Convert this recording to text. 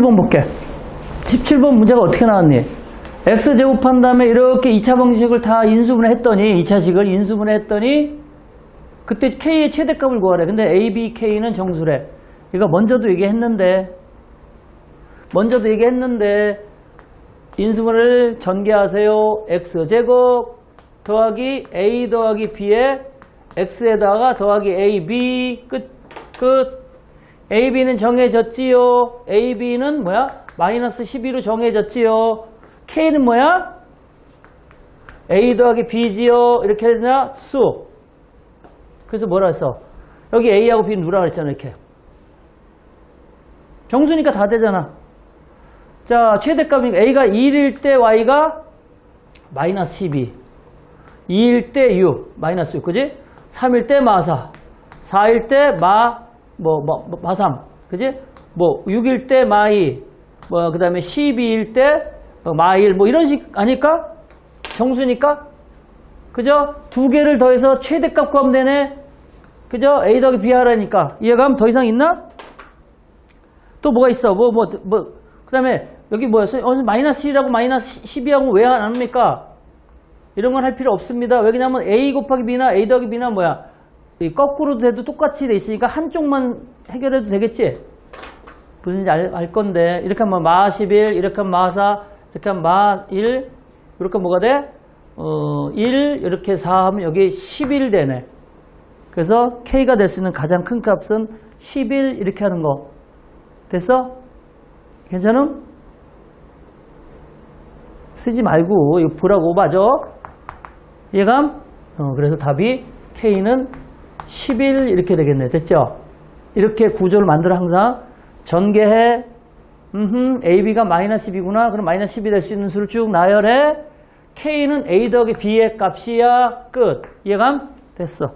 17번 볼게. 17번 문제가 어떻게 나왔니? x제곱한 다음에 이렇게 2차 방식을 다 인수분해 했더니 2차식을 인수분해 했더니 그때 k의 최대값을 구하래. 근데 a, b, k는 정수래. 이거 먼저도 얘기했는데 먼저도 얘기했는데 인수분해를 전개하세요. x제곱 더하기 a 더하기 b에 x에다가 더하기 a, b 끝, 끝. A, b는 정해졌지요. a, b는 뭐야? 마이너스 12로 정해졌지요. k는 뭐야? a 더하기 b지요. 이렇게 되냐? 수. 그래서 뭐라 했어? 여기 a하고 b는 누라 그랬잖아. 이렇게. 정수니까 다 되잖아. 자, 최대값이 a가 1일 때 y가 마이너스 12. 2일 때 6, 마이너스 6, 그지? 3일 때 마4, 4일 때 마, 뭐, 뭐, 뭐, 마3, 그지? 뭐, 6일 때 마2, 뭐, 그 다음에 12일 때 마1, 뭐, 이런 식 아닐까? 정수니까? 그죠? 두 개를 더해서 최대값 구하면 되네? 그죠? A 더하기 B 하라니까. 이해감 더 이상 있나? 또 뭐가 있어? 뭐, 뭐, 뭐, 그 다음에 여기 뭐였어요? 어, 마이너스 1하고 마이너스 12하고 왜 안 합니까? 이런 건 할 필요 없습니다. 왜냐면 A 곱하기 B나 A 더하기 B나 뭐야? 이 거꾸로 돼도 똑같이 돼 있으니까 한쪽만 해결해도 되겠지? 무슨 지 알, 알 건데 이렇게 하면 마 11, 이렇게 하면 마 4, 이렇게 하면 마 1, 이렇게 뭐가 돼? 어, 1, 이렇게 4 하면 여기 11 되네. 그래서 K가 될 수 있는 가장 큰 값은 11 이렇게 하는 거. 됐어? 괜찮음? 쓰지 말고 이거 보라고 맞아? 이해감? 어, 그래서 답이 K는 11 이렇게 되겠네. 됐죠? 이렇게 구조를 만들어 항상 전개해. 음흠, AB가 마이너스 10이구나. 그럼 마이너스 10이 될 수 있는 수를 쭉 나열해. K는 A 더하기 B의 값이야. 끝. 이해감? 됐어.